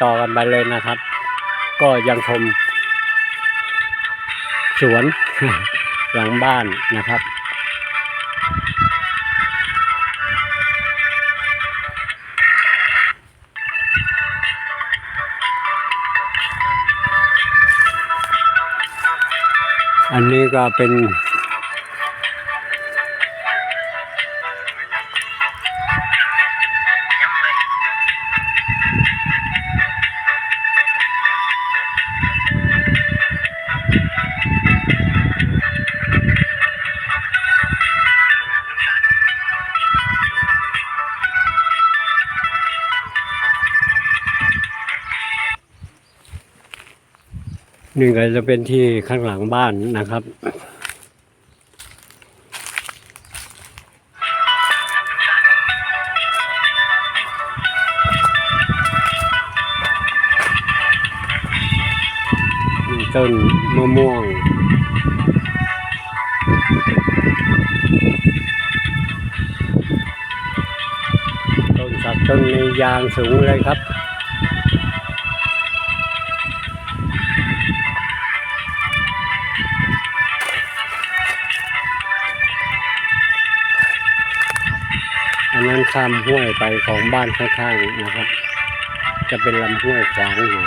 ต่อกันไปเลยนะครับ ก็ยังชมสวนหลังบ้านนะครับ อันนี้ก็เป็น นี่ก็จะเป็นที่ข้างหลังบ้านนะครับ ต้นมะม่วงต้นสักต้นในยางสูงเลยครับ อันนั้นข้ามห้วยไปของบ้านข้างๆนะครับ จะเป็นลำห้วยขวางอยู่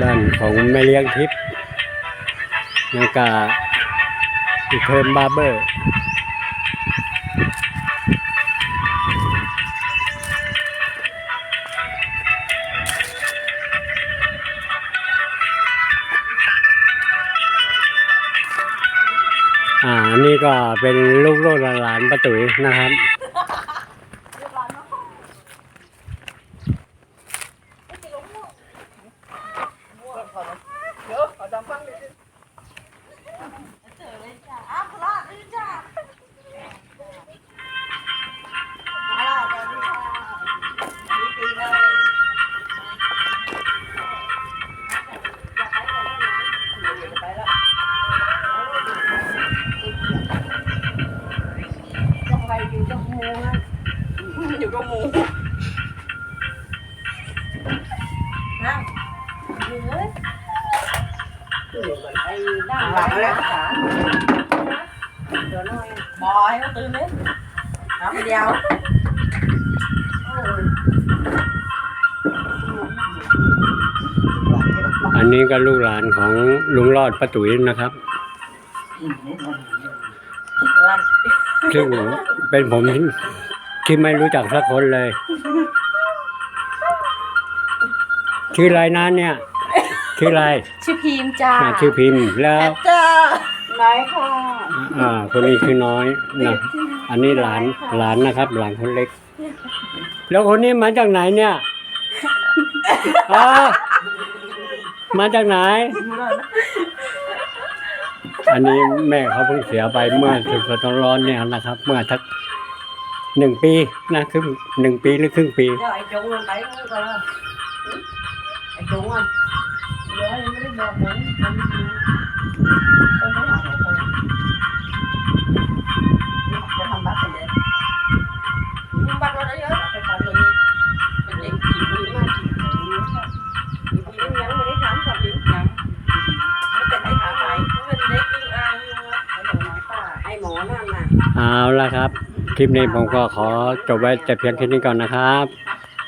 บ้านของแม่เลี้ยงทิพย์นางกาอีเทิร์นบาร์เบอร์ อ่าอันนี้ก็เป็นลูกโลกหลานประตุ๋ยนะครับ ไปอยู่กับหมูนั่งอยู่เลยไอ้ด้านหลังเลยขาเดี๋ยวหน่อยบอยเขาตื่นเลยน้ำเดียวอันนี้ก็ลูกหลานของลุงรอดป้าตุ๋ยนะครับ ซึ่งเป็นผมที่ที่ไม่รู้จักสักคนเลย ชื่ออะไรนะเนี่ย ชื่ออะไรชื่อพีมจ้าอ่าชื่อพิมพ์แล้ว จ้าไหนค่ะอ่า คนนี้ชื่อน้อยนะอันนี้หลานหลานนะครับ หลานคนเล็ก แล้วคนนี้มาจากไหนเนี่ยอ่ามาจากไหน อันนี้แม่เขาเพิ่งเสียไปเมื่อสดๆร้อนเนี่ยนะครับ เมื่อทักหนึ่งปีนะครึ่งหนึ่งปีหรือครึ่งปี ไอ้จงมันไปมันก็ไอ้จงอะเดี๋ยวยังไม่ได้บอกผมมัน เอาละครับ คลิปนี้ผมก็ขอจบไว้แต่เพียงแค่นี้ก่อนนะครับ